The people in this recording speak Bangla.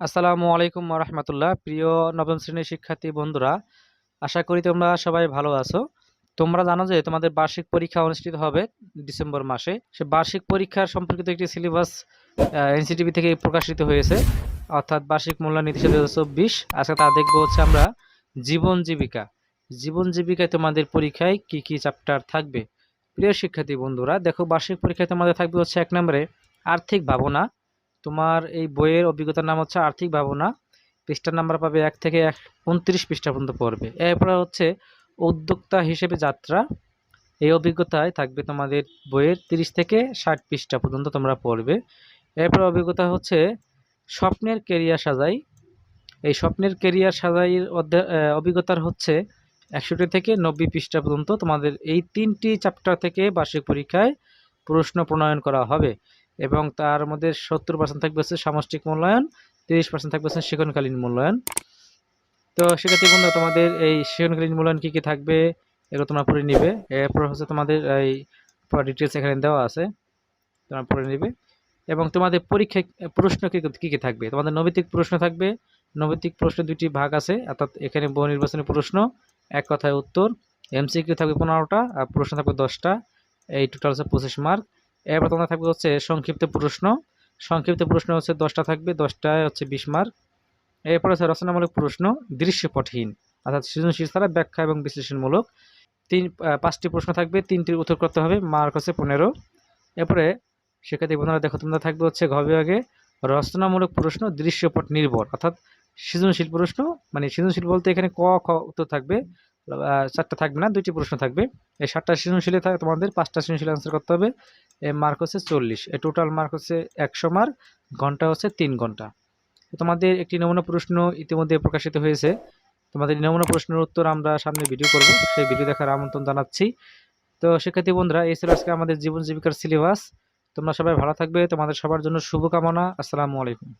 আসসালামু আলাইকুম রহমতুল্লাহ প্রিয় নবম শ্রেণির শিক্ষার্থী বন্ধুরা, আশা করি তোমরা সবাই ভালো আছো। তোমরা জানো যে তোমাদের বার্ষিক পরীক্ষা অনুষ্ঠিত হবে ডিসেম্বর মাসে। সে বার্ষিক পরীক্ষার সম্পর্কিত একটি সিলেবাস এনসিটিভি থেকে প্রকাশিত হয়েছে। অর্থাৎ বার্ষিক মূল্যায়ন নীতি দু চব্বিশ। আজকে তা দেখব হচ্ছে আমরা জীবন জীবিকা। জীবন জীবিকায় তোমাদের পরীক্ষায় কি কি চ্যাপ্টার থাকবে? প্রিয় শিক্ষার্থী বন্ধুরা, দেখো বার্ষিক পরীক্ষায় তোমাদের থাকবে হচ্ছে এক নম্বরে আর্থিক ভাবনা তোমার এই বইয়ের অভিজ্ঞতার নাম হচ্ছে আর্থিক ভাবনা। পৃষ্ঠার নাম্বার পাবে এক থেকে এক, উনত্রিশ পৃষ্ঠা পর্যন্ত পড়বে। এরপরে হচ্ছে উদ্যোক্তা হিসেবে যাত্রা। এই অভিজ্ঞতায় থাকবে তোমাদের বইয়ের তিরিশ থেকে ষাট পৃষ্ঠা পর্যন্ত তোমরা পড়বে। এরপর অভিজ্ঞতা হচ্ছে স্বপ্নের কেরিয়ার সাজাই। এই স্বপ্নের কেরিয়ার সাজাইয়ের অভিজ্ঞতার হচ্ছে একষট্টি থেকে নব্বই পৃষ্ঠা পর্যন্ত তোমাদের এই তিনটি চ্যাপ্টার থেকে বার্ষিক পরীক্ষায় প্রশ্ন প্রণয়ন করা হবে এবং তার মধ্যে সত্তর পার্সেন্ট থাকবে হচ্ছে সামষ্টিক মূল্যায়ন, তিরিশ পার্সেন্ট থাকবে হচ্ছে শিক্ষণকালীন মূল্যায়ন। তো সেক্ষেত্রে বন্ধু তোমাদের এই শিক্ষণকালীন মূল্যায়ন কী কী থাকবে এগুলো তোমরা পড়ে নিবে। এরপর হচ্ছে তোমাদের এই ডিটেলস এখানে দেওয়া আছে, তোমরা পড়ে নিবে। এবং তোমাদের পরীক্ষায় প্রশ্ন কী কী থাকবে? তোমাদের নৈতিক প্রশ্ন থাকবে। নৈতিক প্রশ্ন দুটি ভাগ আছে, অর্থাৎ এখানে বহু নির্বাচনী প্রশ্ন, এক কথায় উত্তর এমসিকিউ থাকবে পনেরোটা, আর প্রশ্ন থাকবে দশটা। এই টোটাল হচ্ছে পঁচিশ মার্ক এরপর তোমাদের থাকবে হচ্ছে সংক্ষিপ্ত প্রশ্ন। সংক্ষিপ্ত প্রশ্ন হচ্ছে দশটা থাকবে, দশটায় হচ্ছে বিশ মার্ক এরপর হচ্ছে রচনামূলক প্রশ্ন, দৃশ্যপটহীন, অর্থাৎ সৃজনশীল ছাড়া ব্যাখ্যা এবং বিশ্লেষণমূলক। তিন পাঁচটি প্রশ্ন থাকবে, তিনটির উত্তর করতে হবে মার্ক হচ্ছে পনেরো। এরপরে শিক্ষার্থী বন্ধুরা, দেখো তোমরা থাকবে হচ্ছে ঘ বিভাগে রচনামূলক প্রশ্ন, দৃশ্যপট নির্ভর, অর্থাৎ সৃজনশীল প্রশ্ন মানে সৃজনশীল বলতে এখানে ক, খ উত্তর থাকবে। চারটা থাকবে না, দুইটি প্রশ্ন থাকবে। এই সাতটা সৃজনশীলে থাকে তোমাদের পাঁচটা সৃজনশীল আনসার করতে হবে। এ মার্ক হচ্ছে চল্লিশ। এ টোটাল মার্ক হচ্ছে একশো মার্ক ঘণ্টা হচ্ছে তিন ঘণ্টা। তোমাদের একটি নমুনা প্রশ্ন ইতিমধ্যে প্রকাশিত হয়েছে। তোমাদের নমুনা প্রশ্নের উত্তর আমরা সামনে ভিডিও করব। সেই ভিডিও দেখার আমন্ত্রণ জানাচ্ছি। তো শিক্ষার্থী বন্ধুরা, এই ছিল আজকে আমাদের জীবন জীবিকার সিলেবাস তোমরা সবাই ভালো থাকবে। তোমাদের সবার জন্য শুভকামনা। আসসালামু আলাইকুম।